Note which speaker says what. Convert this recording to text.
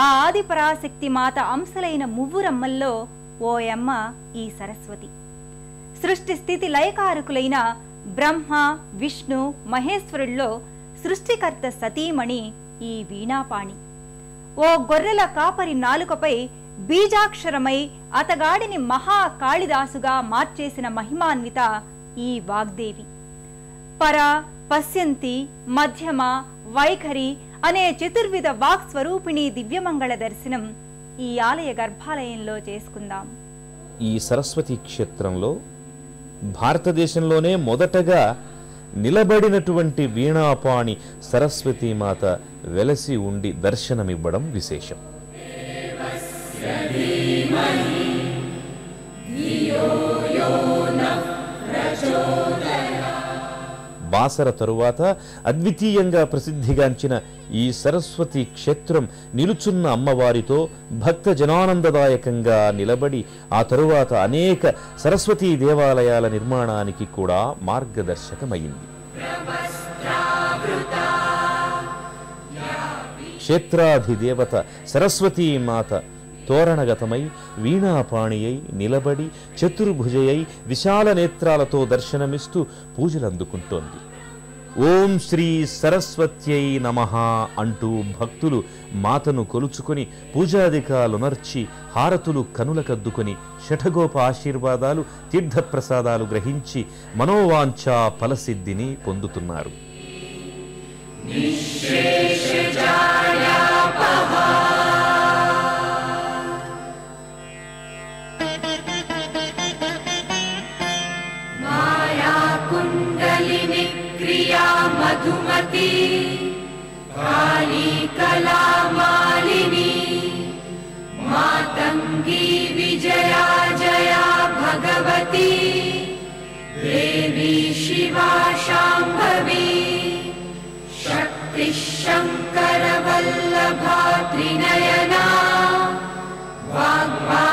Speaker 1: ఆ ఆదిపరాశక్తి మాత అంశలైన మువ్వురమ్మల్లో ఓయమ్మ ఈ సరస్వతి. సృష్టి స్థితి లయకారకులైన బ్రహ్మ విష్ణు మహేశ్వరుల్లో సృష్టికర్త సతీమణి ఈ వీణాపాణి. ఓ గొర్రెల కాపరి నాలుకపై బీజాక్షరమై అతగాడిని మహా కాళిదాసుగా మార్చేసిన మహిమాన్విత ఈ వాగ్దేవి. పర పశ్యంతి మధ్యమ వైఖరి అనే చతుర్విధ వాక్ స్వరూపిణి దివ్యమంగళ దర్శనం ఈ ఆలయ గర్భాలయంలో చేసుకుందాం.
Speaker 2: ఈ సరస్వతి క్షేత్రంలో భారతదేశంలోనే మొదటగా నిలబడినటువంటి వీణాపాణి సరస్వతీమాత వెలసి ఉండి దర్శనమివ్వడం విశేషం. బాసర తరువాత అద్వితీయంగా ప్రసిద్ధిగాంచిన ఈ సరస్వతి క్షేత్రం నిలుచున్న అమ్మవారితో భక్త జనానందదాయకంగా నిలబడి ఆ తరువాత అనేక సరస్వతీ దేవాలయాల నిర్మాణానికి కూడా మార్గదర్శకమైంది. క్షేత్రాధిదేవత సరస్వతీమాత తోరణగతమై వీణాపాణియై నిలబడి చతుర్భుజయై విశాల నేత్రాలతో దర్శనమిస్తూ పూజలందుకుంటోంది. ఓం శ్రీ సరస్వత్యై నమ అంటూ భక్తులు మాతను కొలుచుకొని పూజాధికాలునర్చి హారతులు కనులకద్దుకొని షఠగోప ఆశీర్వాదాలు తీర్థప్రసాదాలు గ్రహించి మనోవాంఛా ఫలసిద్ధిని పొందుతున్నారు.
Speaker 3: నిశేష क्रिया मधुमती काली कला मालिनी मातङ्गी विजया जया भगवती देवी शिवा शाम्भवी शक्तिः शङ्करवल्लभा त्रिनयना वाग्मा